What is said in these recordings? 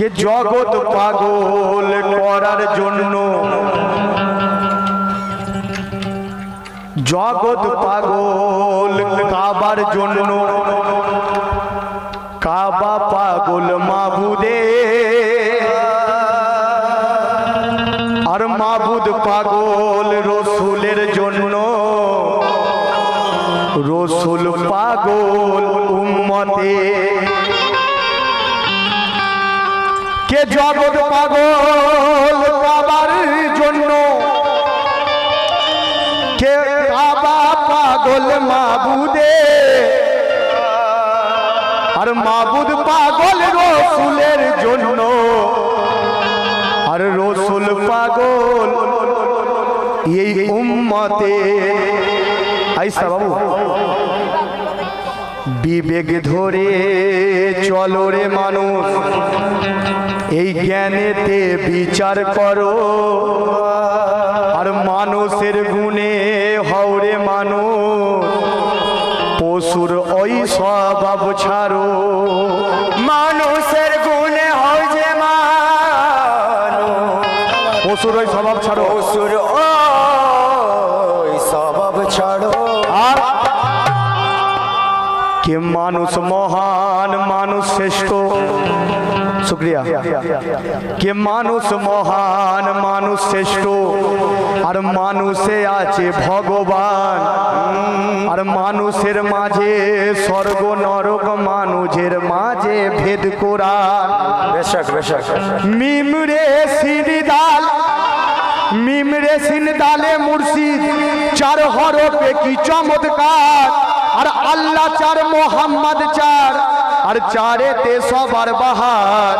কে জগৎ পাগল করার জন্য। জগৎ পাগল কাবার জন্য। কাবা পাগল মাবুদে। আর মাবুদ পাগল রসুলের জন্য। রসুল পাগল উম্মতে। কে জগৎ পাগল কাবার জন্য? কে কাবা পাগল মাবুদে? আর মাবুদ পাগল রসুলের জন্য। আর রসুল পাগল এই উম্মতে। আইসা বাবু। বিবেক ধরে চলো রে মানুষ এই জ্ঞানেতে বিচার করো। আর মানুষের কে মানুষ মহান মানুষ শ্রেষ্ঠ? শুক্রিয়া কে মানুষ মহান মানুষ শ্রেষ্ঠ? আর মানুষে আছে ভগবান। আর মানুষের মাঝে স্বর্গ নরক মানুষের মাঝে ভেদ কোরআন। বেশক বেশক। মিমরে সিরিদাল মিমরে সিন দালে মুর্শিদ চার হরফে কি চমৎকার। আর আল্লাহ চার মোহাম্মদ চার আর চারেতে সবার বাহার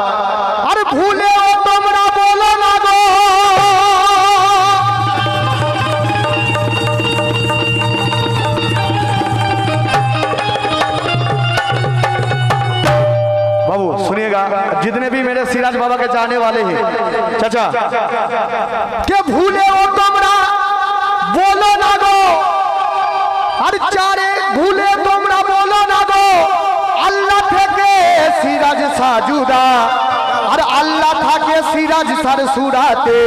আর ভুলেও তোমরা বলো না গো बाबू सुनिएगा जितने भी मेरे सिराज बाबा के चाहने वाले हैं चाचा के भूले সুরাতে।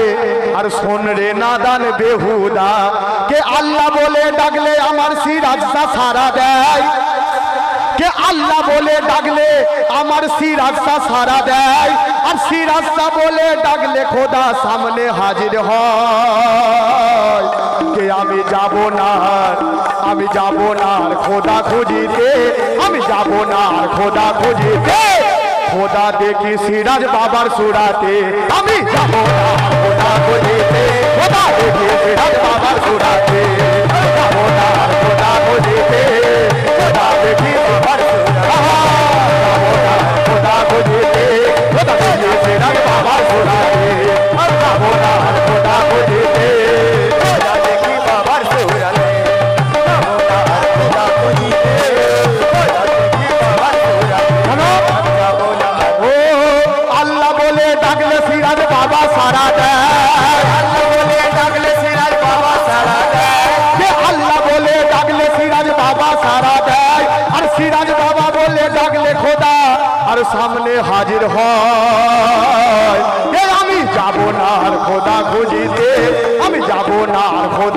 আর শোন রে নাদান বেহুদা, কে আল্লাহ বলে ডাকলে আমার সিরাজ সারা দেয়? কে আল্লাহ বলে ডাকলে আমার সিরাজটা সারা দেয়? আর সিরাজটা বলে ডাকলে খোদা সামনে হাজির হয়। কে আমি যাব না, আমি যাব না খোদা খুঁজিতে, আমি যাব না খোদা খুঁজিতে। খোদা দেখি সিরাজ বাবার সুরাতে আমি যাব না আর খোদা খুঁজিতে খোদা দেখি সিরাজ বাবার সুরাতে যাব না আর খোদা খুঁজিতে খোদা দেখি বাবার খোদা খুঁজিতে খোদা দেখি সিরাজ বাবার সুরাতে যাব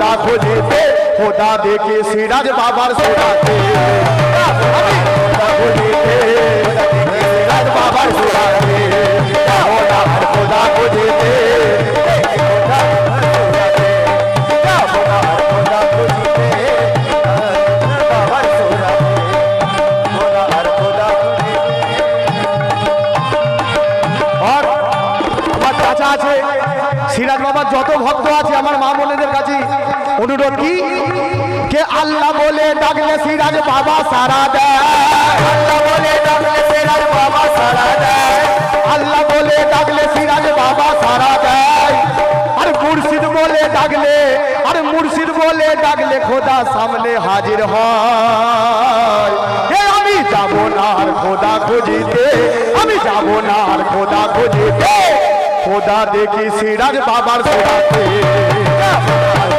খোদা খুঁজিতে খোদা দেখে সিরাজ বাবার সুরাতে। খোদা খুঁজিতে সিরাজ বাবার সুরাতে। বাবার যত ভক্ত আছে, আমার মা কাছে অনুরোধ কি? কে আল্লাহ বলে ডাকলে সিরাজ বাবা সারা দেয়? আল্লাহ বলে ডাকলে সিরাজ বাবা সারা দেয়। আল্লাহ বলে ডাকলে সিরাজ বাবা সারা দেয়। আর মুর্শিদ বলে ডাকলে, আর মুর্শিদ বলে ডাকলে খোদা সামনে হাজির হয়। আমি যাব না আর খোদা খুঁজিতে, আমি যাব না আর খোদা খুঁজিতে। খোদা দেখি সিরাজ বাবার সোহাতে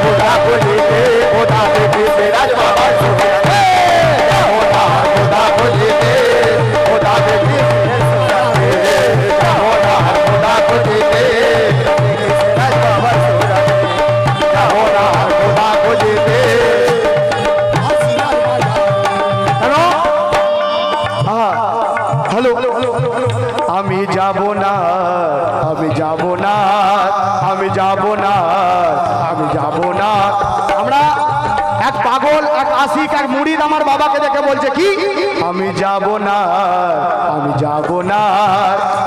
খোদা বলি রে খোদা দেখি সিরাজ বাবার সোহাতে খোদা খোদা বলি রে খোদা দেখি আমি যাব যাব না। আমি যাব না।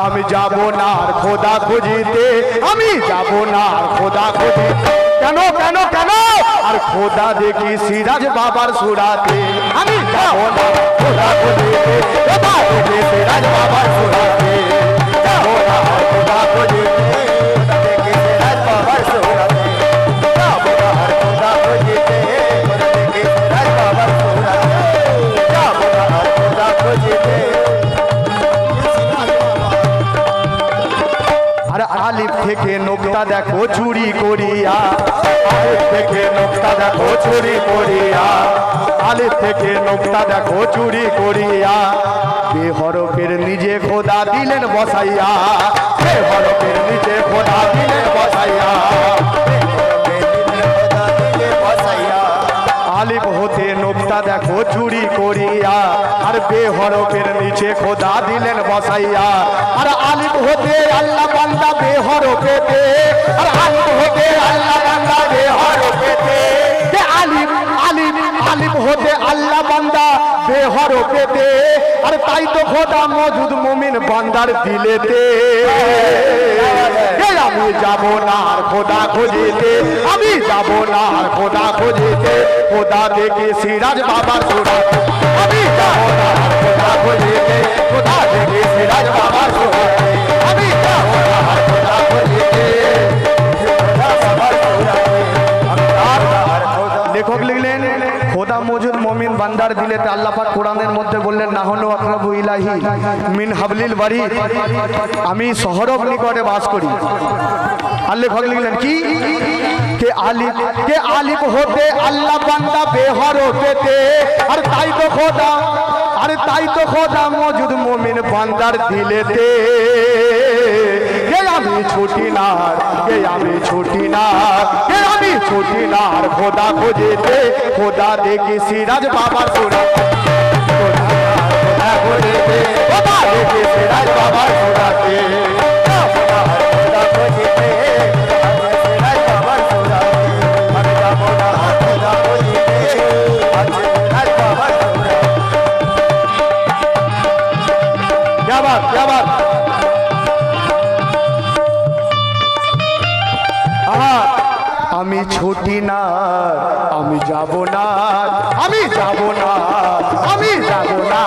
আমি যাব না খোদা খুঁজিতে। আমি যাব না খোদা খুঁজিতে। কেন কেন কেন? আর খোদা দেখি সিরাজ বাবার সুরাতে। আমি যাব না খোদা খুঁজিতে। খোদা দেখি সিরাজ বাবার সুরাতে। যাব না খোদা খুঁজিতে। থেকে দেখো চুরি করিয়া। আলিফ থেকে নোকতা দেখো চুরি করিয়া। আলিফ থেকে নোকতা দেখো চুরি করিয়া। বেহরফের নিজে খোদা দিলেন বসাইয়া। বেহরফের নিজে খোদা দিলেন বসাইয়া। আলিফ হতে নোকতা দেখো, চুরি করিয়া, আর বেহরফের নিচে খোদা দিলেন বসাইয়া। আর আলিফ হতে আল্লাহ বান্দা বেহরফেতে আর আলিফ হতে আল্লাহ বেহরফেতে আর তাই তো খোদা মজুদ মুমিন বান্দার দিলেতে। আমি যাব না আর খোদা খুঁজিতে। আমি যাব না আর খোদা খুঁজিতে। খোদা দেখে সিরাজ বাবার সুরা। আমি যাব না আর খোদা খুঁজিতে। খোদা দেখে সিরাজ বাবার সুরা। আমি যাব না আর খোদা খুঁজিতে। মমিন বান্দার দিলেতে আল্লাহ পাক কোরআনের মধ্যে বললেন না হলো আকরাবু ইলাহি মিন হাবলিল বাড়ি। আমি শহরব নিকটে বাস করি। আর লেখক লিখলেন, কি? কে আলিফ কে আলিফ হতে আল্লাহ বান্দা বেহর পেতে আর তাই তো খোদা, আরে তাই তো খোদা মজুদ মমিন বান্দার দিলেতে। কে আমি ছুটি না, কে আমি ছুটি না কে আমি ছুটি না আর খোদা খুঁজেতে, খোদা দেখি সিরাজ বাবার সুরা। খোদা খুঁজেতে খোদা দেখি সিরাজ বাবার সুরাতে ছুটি না, আমি যাব না, আমি যাব না, আমি যাব না,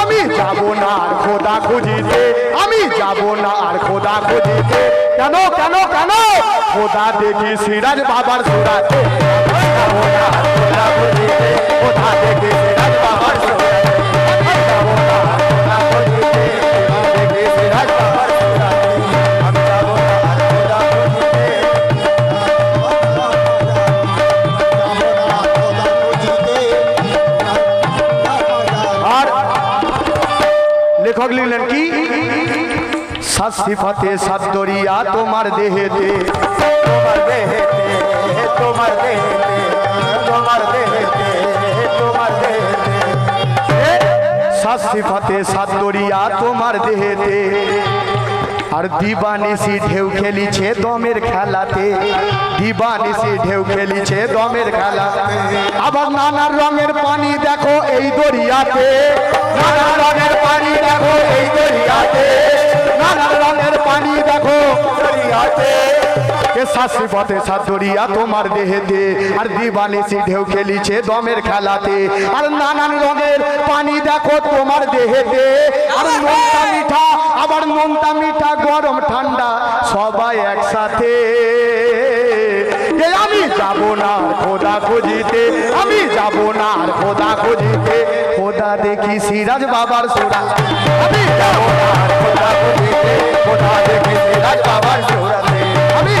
আমি যাব না, আর খোদা খুঁজিতে, আমি যাব না, আর খোদা খুঁজিতে। কেন কেন কেন? খোদা দেখি সিরাজ বাবার সুরাতে খোদা দেখি সিরাজ বাবার সুরাতে। সিফাতে সাত দরিয়া তোমার দেহেতে। তোমার দেহেতে তোমার দেহেতে তোমার দেহেতে তোমার দেহেতে। সাত সিফাতে সাত দরিয়া তোমার দেহেতে। আর দিবানিসি ঢেউ খেলিছে দমের খেলাতে। দিবানিসি ঢেউ খেলিছে দমের খেলাতে। আবার নানা রঙের পানি দেখো এই দরিয়াতে। নানা রঙের পানি দেখো এই দরিয়াতে। তোমার দেহেতে, আর দিবানিসি ঢেউ খেলিছে দমের খেলাতে। আর নানান রঙের পানি দেখো তোমার দেহেতে। আর নোনতা মিঠা, আবার মনটা মিঠা, গরম ঠান্ডা, সবাই একসাথে। যাব না আর খোদা খুঁজিতে আমি যাব না আর খোদা খুঁজিতে খোদা দেখি সিরাজ বাবার সুরা আমি যাব না আর খোদা খুঁজিতে খোদা দেখি সিরাজ বাবার সুরাতে আমি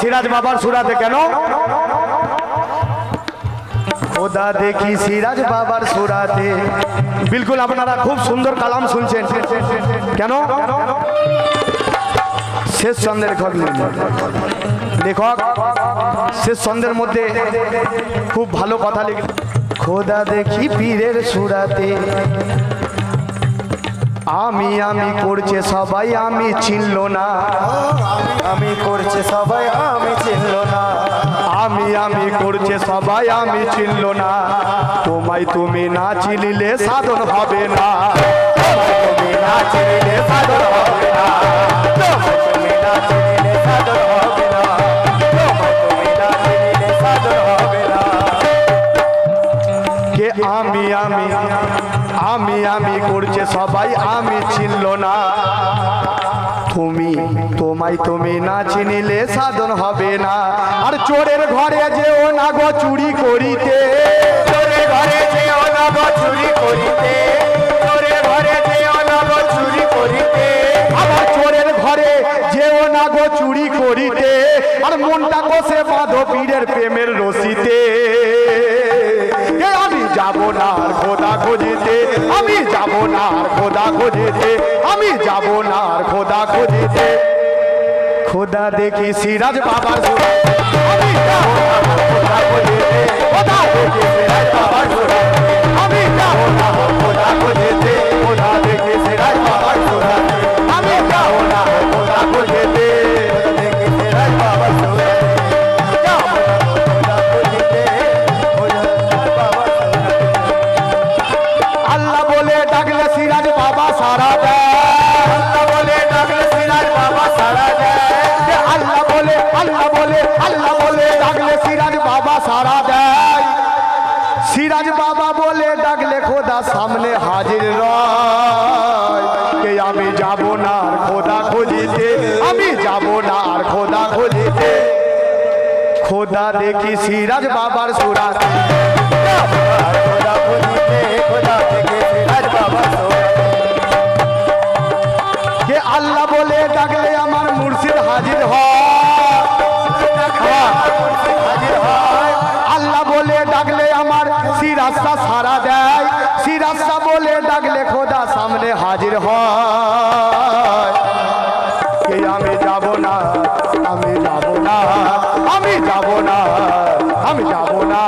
সিরাজ বাবার সুরাতে কেন? খোদা দেখি সিরাজ বাবার সুরাতে। বিলকুল আপনারা খুব সুন্দর কালাম শুনছেন। কেন? শেষ চন্দ্রের লেখক লেখক, শেষ চন্দ্রের মধ্যে খুব ভালো কথা লিখ খোদা দেখি পীরের সুরাতে। আমি আমি করছে সবাই, আমি চিনল না। আমি করছে সবাই, আমি চিনল না। আমি আমি করছে সবাই, আমি চিনল না। তোমায় তুমি না চিনিলে সাধন হবে না। তুমি না চিনিলে সাধন হবে না। তুমি না চিনিলে সাধন হবে না। আর চোরের ঘরে যেও না গো চুরি করিতে। চোরের ঘরে যে ও চুরি করিতে। চোরের ঘরে যে চুরি করিতে। আবার চোরের ঘরে যেও না গো চুরি করিতে। আর মনটা কষে বাঁধো পীরের প্রেমের রশিতে খোদা দেখি সিরাজ বাবার খোদা খোদা সামনে হাজির রয় কে আমি যাব না আর খোদা খুঁজিতে আমি যাব না আর খোদা খুঁজিতে খোদা দেখি সিরাজ বাবার সুরা খোদা খুঁজিতে খোদা থেকে সিরাজ বাবা সুরে কে আল্লাহ বলে ডাকলে আমার মুর্শিদ হাজির হয় হাজির হয় আল্লাহ বলে ডাকলে আমার সিরাস্তা সারা হাজির হয়। আমি যাব না? আমি যাব না। আমি যাব না। আমি যাব না।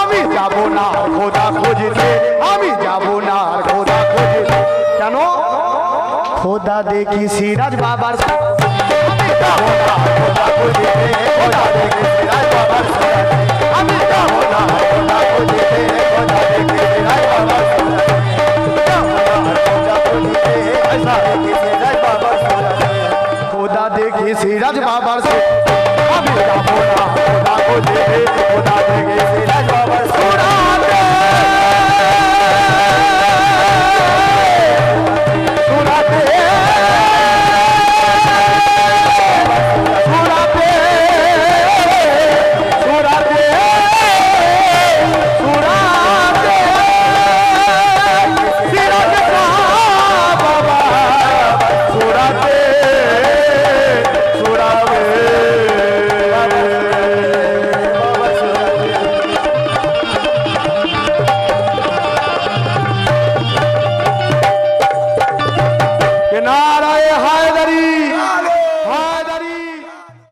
আমি যাব না। খোদা খুঁজিতে আমি যাব না। খোদা খুঁজিতে কেন? খোদা দেখি সিরাজ বাবার খোদা দেখি সিরাজ বাবার